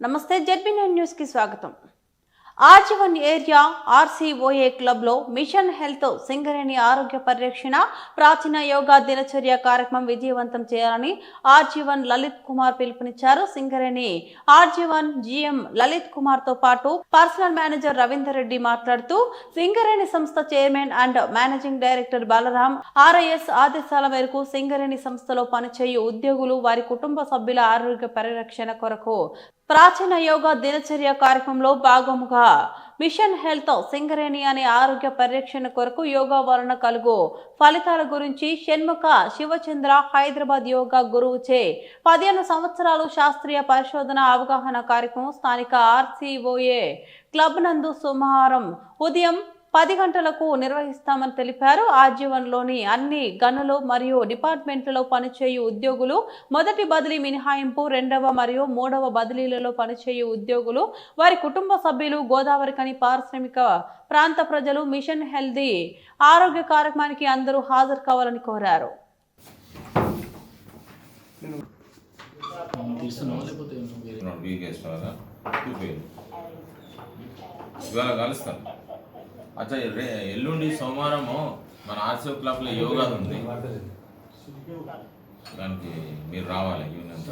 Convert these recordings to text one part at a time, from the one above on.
నమస్తే ZB nine న్యూస్కి స్వాగతం. ఆజీవన్ ఏరియా ఆర్సీఓఏ క్లబ్లో మిషన్ హెల్త్ సింగరేణి ఆరోగ్య పరిరక్షణ ప్రాచీన యోగా దినచర్య కార్యక్రమం విజయవంతం చేయాలని ఆర్జీవన్ లలిత్ కుమార్ పిలుపునిచ్చారు. సింగరేణి ఆర్జీవన్ జిఎం లలిత్ కుమార్తో పాటు పర్సనల్ మేనేజర్ రవీందర్ రెడ్డి మాట్లాడుతూ సింగరేణి సంస్థ chairman and managing director Balram RIS ఆదేశాల మేరకు సింగరేణి సంస్థలో పనిచేయు ఉద్యోగులు వారి కుటుంబ సభ్యుల ఆరోగ్య పరిరక్షణ కొరకు ప్రాచీన యోగా దినచర్య కార్యక్రమంలో భాగముగా మిషన్ హెల్త్ సింగరేణి అనే ఆరోగ్య పరిరక్షణ కొరకు యోగా వలన కలుగు ఫలితాల గురించి షణ్ముఖ శివచంద్ర హైదరాబాద్ యోగా గురువుచే పదిహేను సంవత్సరాలు శాస్త్రీయ పరిశోధన అవగాహన కార్యక్రమం స్థానిక ఆర్సీఓఏ క్లబ్ నందు సోమవారం ఉదయం పది గంటలకు నిర్వహిస్తామని తెలిపారు. ఆజీవన్లోని అన్ని గనులు మరియు డిపార్ట్మెంట్లలో పనిచేయు ఉద్యోగులు మొదటి బదిలీ మినహాయింపు రెండవ మరియు మూడవ బదిలీలలో పనిచేయు ఉద్యోగులు వారి కుటుంబ సభ్యులు గోదావరికని పారిశ్రామిక ప్రాంత ప్రజలు మిషన్ హెల్దీ ఆరోగ్య కార్యక్రమానికి అందరూ హాజరు కావాలని కోరారు. ఇవాళ కలుస్తాను. అచ్చా ఎల్లుండి సోమవారము మన ఆర్సీఓ క్లబ్లో యోగా ఉంది. దానికి మీరు రావాలి యూనియన్.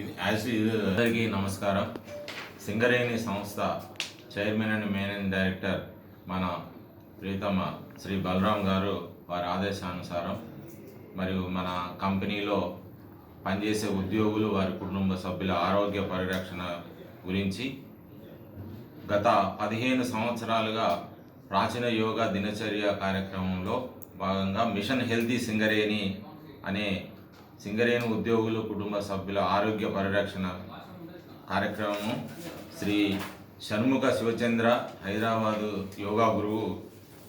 ఇది యాజ్ అందరికీ నమస్కారం. సింగరేణి సంస్థ చైర్మన్ అండ్ మేనేజింగ్ డైరెక్టర్ మన ప్రీతమ శ్రీ బలరాం గారు వారి ఆదేశానుసారం మరియు మన కంపెనీలో పనిచేసే ఉద్యోగులు వారి కుటుంబ సభ్యుల ఆరోగ్య పరిరక్షణ గురించి గత పదిహేను సంవత్సరాలుగా ప్రాచీన యోగా దినచర్య కార్యక్రమంలో భాగంగా మిషన్ హెల్తీ సింగరేణి అనే సింగరేణి ఉద్యోగులు కుటుంబ సభ్యుల ఆరోగ్య పరిరక్షణ కార్యక్రమం శ్రీ షణ్ముఖ శివచంద్ర హైదరాబాదు యోగా గురువు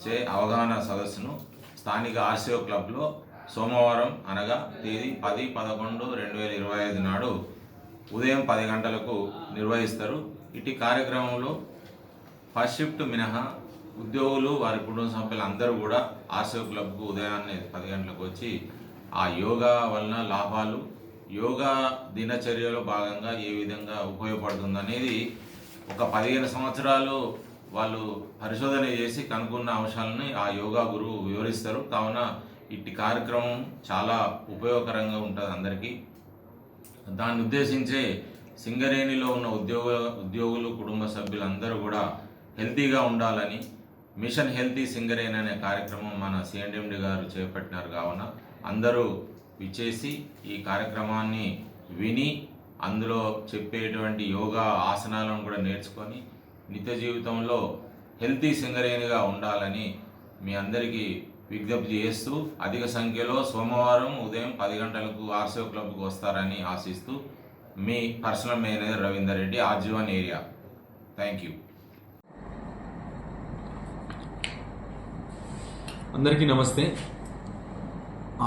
చే అవగాహన సదస్సును స్థానిక ఆర్సియో క్లబ్లో సోమవారం అనగా తేదీ పది పదకొండు రెండు వేల ఇరవై ఐదు నాడు ఉదయం పది గంటలకు నిర్వహిస్తారు. ఇటు కార్యక్రమంలో ఫస్ట్ షిఫ్ట్ మినహా ఉద్యోగులు వారి కుటుంబ సభ్యులు అందరూ కూడా ఆర్సీఓ క్లబ్కు ఉదయాన్నే పది గంటలకు వచ్చి ఆ యోగా వలన లాభాలు యోగా దినచర్యలో భాగంగా ఏ విధంగా ఉపయోగపడుతుంది అనేది ఒక పదిహేను సంవత్సరాలు వాళ్ళు పరిశోధన చేసి కనుక్కున్న అంశాలని ఆ యోగా గురువు వివరిస్తారు. కావున ఇట్టి కార్యక్రమం చాలా ఉపయోగకరంగా ఉంటుంది అందరికీ. దాన్ని ఉద్దేశించే సింగరేణిలో ఉన్న ఉద్యోగ ఉద్యోగులు కుటుంబ సభ్యులందరూ కూడా హెల్తీగా ఉండాలని మిషన్ హెల్తీ సింగరేణి అనే కార్యక్రమం మన సిఎండిఎండి గారు చేపట్టినారు కావున అందరూ విచ్చేసి ఈ కార్యక్రమాన్ని విని అందులో చెప్పేటువంటి యోగా ఆసనాలను కూడా నేర్చుకొని నిత్య జీవితంలో హెల్తీ సింగరేణిగా ఉండాలని మీ అందరికీ విజ్ఞప్తి చేస్తూ అధిక సంఖ్యలో సోమవారం ఉదయం పది గంటలకు ఆర్సీఓ క్లబ్కు వస్తారని ఆశిస్తూ మీ personal manager Ravinder Reddy RG one area. Thank you. అందరికీ నమస్తే.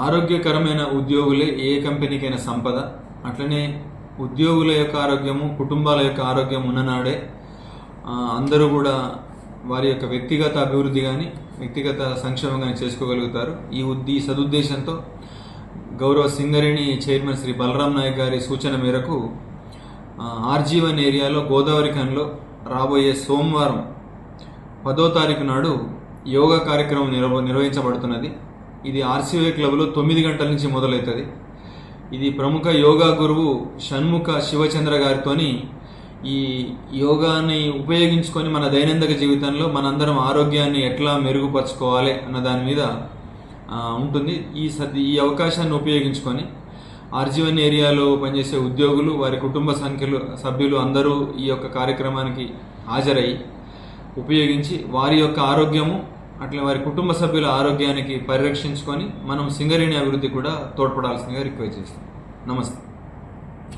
ఆరోగ్యకరమైన ఉద్యోగులే ఏ కంపెనీకైనా సంపద. అట్లనే ఉద్యోగుల యొక్క ఆరోగ్యము కుటుంబాల యొక్క ఆరోగ్యం ఉన్ననాడే అందరూ కూడా వారి యొక్క వ్యక్తిగత అభివృద్ధి కానీ వ్యక్తిగత సంక్షేమం కానీ చేసుకోగలుగుతారు. ఈ ఉద్ది సదుద్దేశంతో గౌరవ సింగరేణి చైర్మన్ శ్రీ బలరాం నాయక్ గారి సూచన మేరకు ఆర్జీవన్ ఏరియాలో గోదావరి ఖన్లో రాబోయే సోమవారం పదో తారీఖు నాడు యోగా కార్యక్రమం నిర్వ నిర్వహించబడుతున్నది. ఇది ఆర్సీవే క్లబ్లో తొమ్మిది గంటల నుంచి మొదలవుతుంది. ఇది ప్రముఖ యోగా గురువు షణ్ముఖ శివచంద్ర గారితోని ఈ యోగాని ఉపయోగించుకొని మన దైనందిక జీవితంలో మనందరం ఆరోగ్యాన్ని ఎట్లా మెరుగుపరచుకోవాలి అన్న దాని మీద ఉంటుంది. ఈ సద్ ఈ అవకాశాన్ని ఉపయోగించుకొని ఆర్జీవన్ ఏరియాలో పనిచేసే ఉద్యోగులు వారి కుటుంబ సంఖ్యలు సభ్యులు అందరూ ఈ యొక్క కార్యక్రమానికి హాజరై ఉపయోగించి వారి యొక్క ఆరోగ్యము అట్లా వారి కుటుంబ సభ్యుల ఆరోగ్యానికి పరిరక్షించుకొని మనం సింగరేణి అభివృద్ధి కూడా తోడ్పడాల్సిందిగా రిక్వెస్ట్ చేస్తాం నమస్తే.